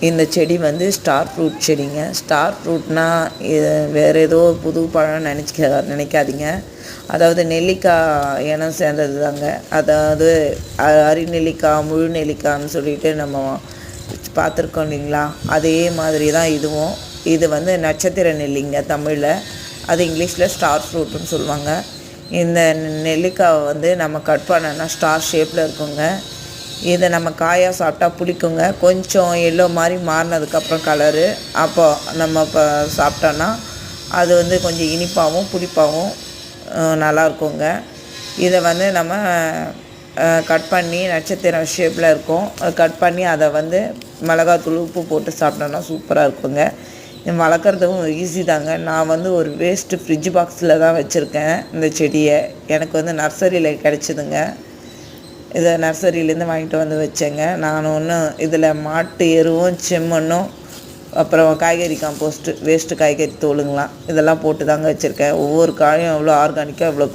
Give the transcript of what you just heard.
இந்த செடி வந்து ஸ்டார் ஃப்ரூட் செடிங்க. ஸ்டார் ஃப்ரூட்னால் வேறு ஏதோ புது பழம் நினச்சிக்க நினைக்காதீங்க. அதாவது நெல்லிக்காய் இனம் சேர்ந்தது தாங்க அதாவது அ- அரி நெல்லிக்காய் முழு நெல்லிக்காய்னு சொல்லிட்டு நம்ம பார்த்துருக்கோம் இல்லைங்களா? அதே மாதிரி தான் இதுவும். இது வந்து நட்சத்திர நெல்லிங்க தமிழில். அது இங்கிலீஷில் ஸ்டார் ஃப்ரூட்டுன்னு சொல்லுவாங்க. இந்த நெல்லிக்காவை வந்து நம்ம கட் பண்ணோன்னா ஸ்டார் ஷேப்பில் இருக்குங்க. இதை நம்ம காயாக சாப்பிட்டா புளிக்குங்க கொஞ்சம் எல்லோ மாதிரி மாறினதுக்கப்புறம் கலரு அப்போ நம்ம இப்போ சாப்பிட்டோன்னா அது வந்து கொஞ்சம் இனிப்பாகவும் புளிப்பாகவும் நல்லாயிருக்குங்க. நல்லா இருக்குங்க இதை வந்து நம்ம கட் பண்ணி நட்சத்திரம் ஷேப்பில் இருக்கும். கட் பண்ணி அதை வந்து மிளகாத்தூள் உப்பு போட்டு சாப்பிட்டோன்னா சூப்பராக இருக்குங்க. வளர்க்குறதும் ஈஸி தாங்க. நான் வந்து ஒரு வேஸ்ட்டு ஃப்ரிட்ஜ் பாக்ஸில் தான் வச்சுருக்கேன் இந்த செடியை. எனக்கு வந்து நர்சரியில் கிடச்சிதுங்க. இதை நர்சரியிலேருந்து வாங்கிட்டு வந்து வச்சேங்க. நான் ஒன்றும் இதில் மாட்டு எருவும் செம்மண்ணும் அப்புறம் காய்கறி காம்போஸ்ட்டு வேஸ்ட்டு காய்கறி தோலுங்களாம் இதெல்லாம் போட்டு தாங்க வச்சுருக்கேன். ஒவ்வொரு காயும் எவ்வளோ ஆர்கானிக்காக இவ்வளோ பெருசு